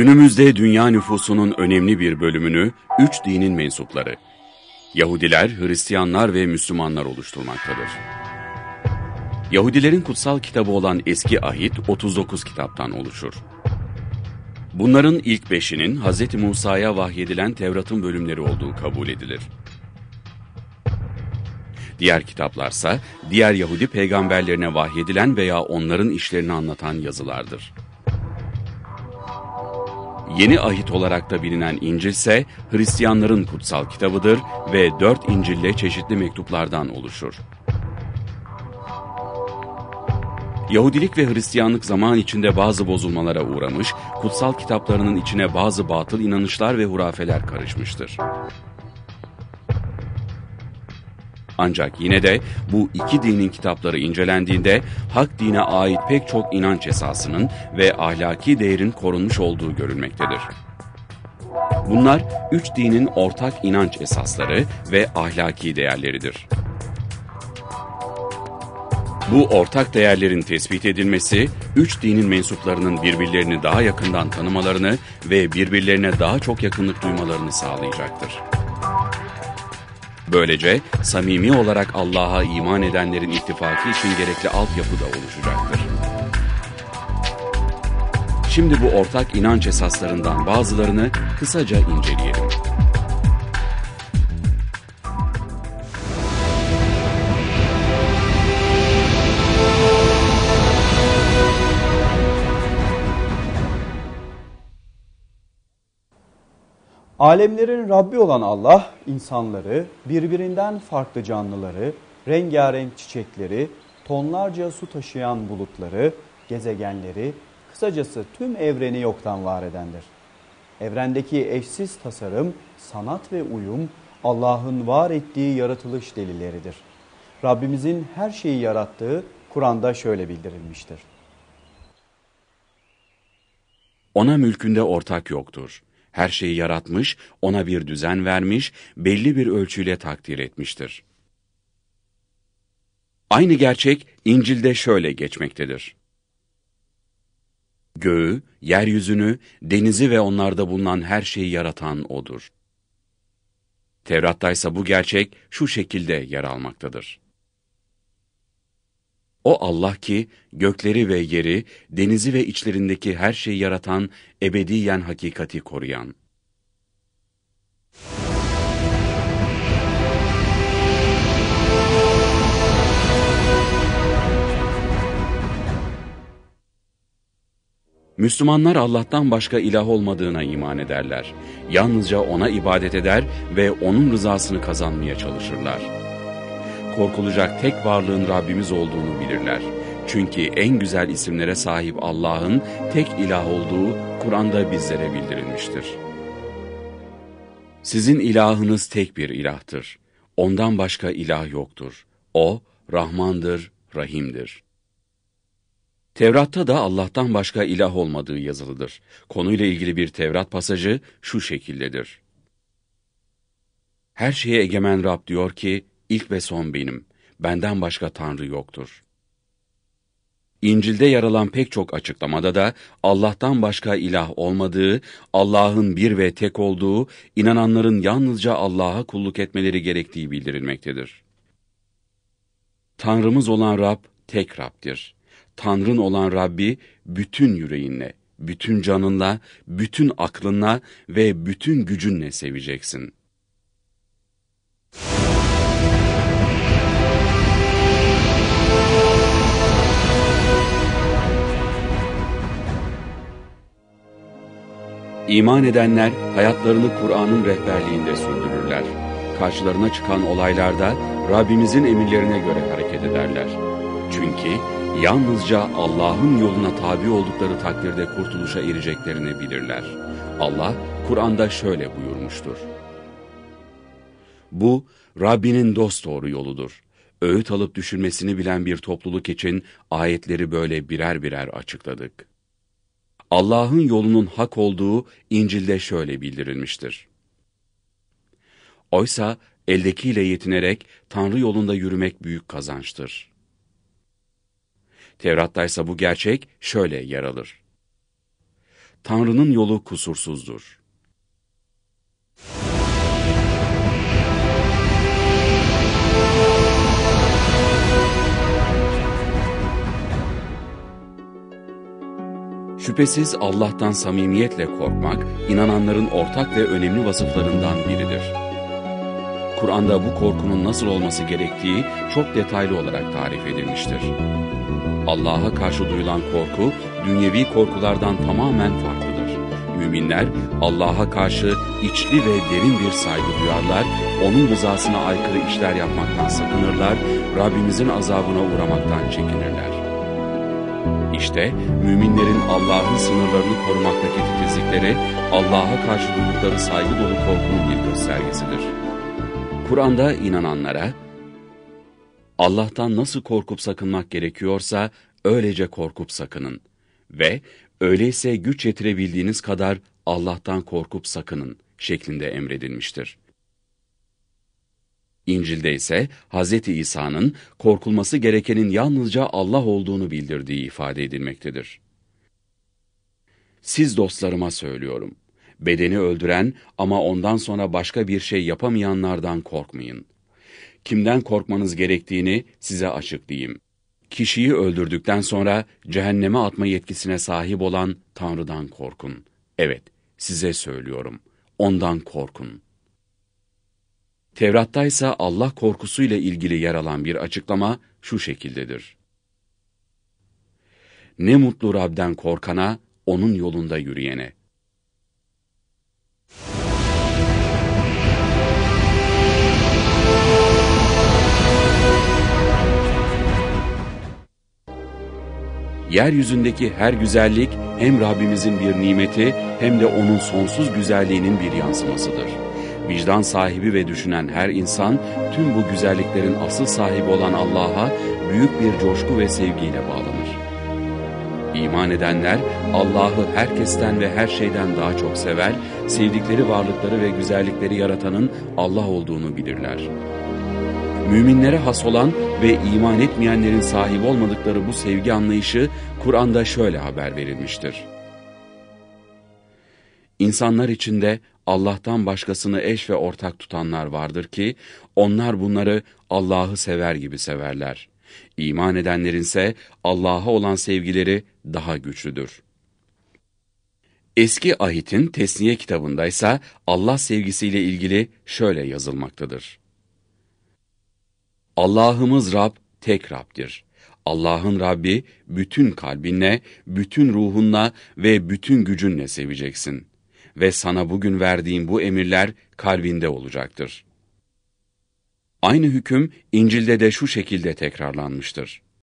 Günümüzde dünya nüfusunun önemli bir bölümünü üç dinin mensupları, Yahudiler, Hristiyanlar ve Müslümanlar oluşturmaktadır. Yahudilerin kutsal kitabı olan Eski Ahit 39 kitaptan oluşur. Bunların ilk beşinin Hz. Musa'ya vahyedilen Tevrat'ın bölümleri olduğu kabul edilir. Diğer kitaplarsa diğer Yahudi peygamberlerine vahyedilen veya onların işlerini anlatan yazılardır. Yeni ahit olarak da bilinen İncil ise Hristiyanların kutsal kitabıdır ve dört İncil'le çeşitli mektuplardan oluşur. Yahudilik ve Hristiyanlık zaman içinde bazı bozulmalara uğramış, kutsal kitaplarının içine bazı batıl inanışlar ve hurafeler karışmıştır. Ancak yine de bu iki dinin kitapları incelendiğinde hak dine ait pek çok inanç esasının ve ahlaki değerin korunmuş olduğu görülmektedir. Bunlar üç dinin ortak inanç esasları ve ahlaki değerleridir. Bu ortak değerlerin tespit edilmesi, üç dinin mensuplarının birbirlerini daha yakından tanımalarını ve birbirlerine daha çok yakınlık duymalarını sağlayacaktır. Böylece samimi olarak Allah'a iman edenlerin ittifakı için gerekli altyapı da oluşacaktır. Şimdi bu ortak inanç esaslarından bazılarını kısaca inceleyelim. Alemlerin Rabbi olan Allah, insanları, birbirinden farklı canlıları, rengarenk çiçekleri, tonlarca su taşıyan bulutları, gezegenleri, kısacası tüm evreni yoktan var edendir. Evrendeki eşsiz tasarım, sanat ve uyum, Allah'ın var ettiği yaratılış delilleridir. Rabbimizin her şeyi yarattığı Kur'an'da şöyle bildirilmiştir. Ona mülkünde ortak yoktur. Her şeyi yaratmış, ona bir düzen vermiş, belli bir ölçüyle takdir etmiştir. Aynı gerçek İncil'de şöyle geçmektedir. Göğü, yeryüzünü, denizi ve onlarda bulunan her şeyi yaratan O'dur. Tevrat'ta ise bu gerçek şu şekilde yer almaktadır. O Allah ki gökleri ve yeri, denizi ve içlerindeki her şeyi yaratan, ebediyen hakikati koruyan. Müslümanlar Allah'tan başka ilah olmadığına iman ederler. Yalnızca O'na ibadet eder ve O'nun rızasını kazanmaya çalışırlar korkulacak tek varlığın Rabbimiz olduğunu bilirler. Çünkü en güzel isimlere sahip Allah'ın tek ilah olduğu Kur'an'da bizlere bildirilmiştir. Sizin ilahınız tek bir ilahtır. Ondan başka ilah yoktur. O, Rahmandır, Rahim'dir. Tevrat'ta da Allah'tan başka ilah olmadığı yazılıdır. Konuyla ilgili bir Tevrat pasajı şu şekildedir. Her şeye egemen Rab diyor ki, İlk ve son benim. Benden başka Tanrı yoktur. İncil'de yer alan pek çok açıklamada da Allah'tan başka ilah olmadığı, Allah'ın bir ve tek olduğu, inananların yalnızca Allah'a kulluk etmeleri gerektiği bildirilmektedir. Tanrımız olan Rab tek Rab'dir. Tanrın olan Rabbi bütün yüreğinle, bütün canınla, bütün aklınla ve bütün gücünle seveceksin.'' İman edenler hayatlarını Kur'an'ın rehberliğinde sürdürürler. Karşılarına çıkan olaylarda Rabbimizin emirlerine göre hareket ederler. Çünkü yalnızca Allah'ın yoluna tabi oldukları takdirde kurtuluşa ereceklerini bilirler. Allah Kur'an'da şöyle buyurmuştur. Bu Rabbinin dosdoğru yoludur. Öğüt alıp düşünmesini bilen bir topluluk için ayetleri böyle birer birer açıkladık. Allah'ın yolunun hak olduğu İncil'de şöyle bildirilmiştir. Oysa eldekiyle yetinerek Tanrı yolunda yürümek büyük kazançtır. Tevrat'ta ise bu gerçek şöyle yer alır. Tanrı'nın yolu kusursuzdur. Şüphesiz Allah'tan samimiyetle korkmak, inananların ortak ve önemli vasıflarından biridir. Kur'an'da bu korkunun nasıl olması gerektiği çok detaylı olarak tarif edilmiştir. Allah'a karşı duyulan korku, dünyevi korkulardan tamamen farklıdır. Müminler Allah'a karşı içli ve derin bir saygı duyarlar, O'nun rızasına aykırı işler yapmaktan sakınırlar, Rabbimizin azabına uğramaktan çekinirler. İşte müminlerin Allah'ın sınırlarını korumaktaki titizlikleri, Allah'a karşı duydukları saygı dolu korkunun bir göstergesidir. Kur'an'da inananlara, Allah'tan nasıl korkup sakınmak gerekiyorsa, öylece korkup sakının ve öyleyse güç yetirebildiğiniz kadar Allah'tan korkup sakının şeklinde emredilmiştir. İncil'de ise Hz. İsa'nın korkulması gerekenin yalnızca Allah olduğunu bildirdiği ifade edilmektedir. Siz dostlarıma söylüyorum, bedeni öldüren ama ondan sonra başka bir şey yapamayanlardan korkmayın. Kimden korkmanız gerektiğini size açıklayayım. Kişiyi öldürdükten sonra cehenneme atma yetkisine sahip olan Tanrı'dan korkun. Evet, size söylüyorum, ondan korkun.'' Tevrat'ta ise Allah korkusuyla ilgili yer alan bir açıklama şu şekildedir. Ne mutlu Rab'den korkana, onun yolunda yürüyene. Yeryüzündeki her güzellik hem Rabbimizin bir nimeti hem de onun sonsuz güzelliğinin bir yansımasıdır. Vicdan sahibi ve düşünen her insan tüm bu güzelliklerin asıl sahibi olan Allah'a büyük bir coşku ve sevgiyle bağlanır. İman edenler Allah'ı herkesten ve her şeyden daha çok sever, sevdikleri varlıkları ve güzellikleri yaratanın Allah olduğunu bilirler. Müminlere has olan ve iman etmeyenlerin sahip olmadıkları bu sevgi anlayışı Kur'an'da şöyle haber verilmiştir. İnsanlar içinde Allah'tan başkasını eş ve ortak tutanlar vardır ki, onlar bunları Allah'ı sever gibi severler. İman edenlerin ise Allah'a olan sevgileri daha güçlüdür. Eski ahitin Tesniye kitabında ise Allah sevgisiyle ilgili şöyle yazılmaktadır. Allah'ımız Rab tek Rab'dir. Allah'ın Rabbi bütün kalbinle, bütün ruhunla ve bütün gücünle seveceksin ve sana bugün verdiğim bu emirler kalbinde olacaktır. Aynı hüküm İncil'de de şu şekilde tekrarlanmıştır.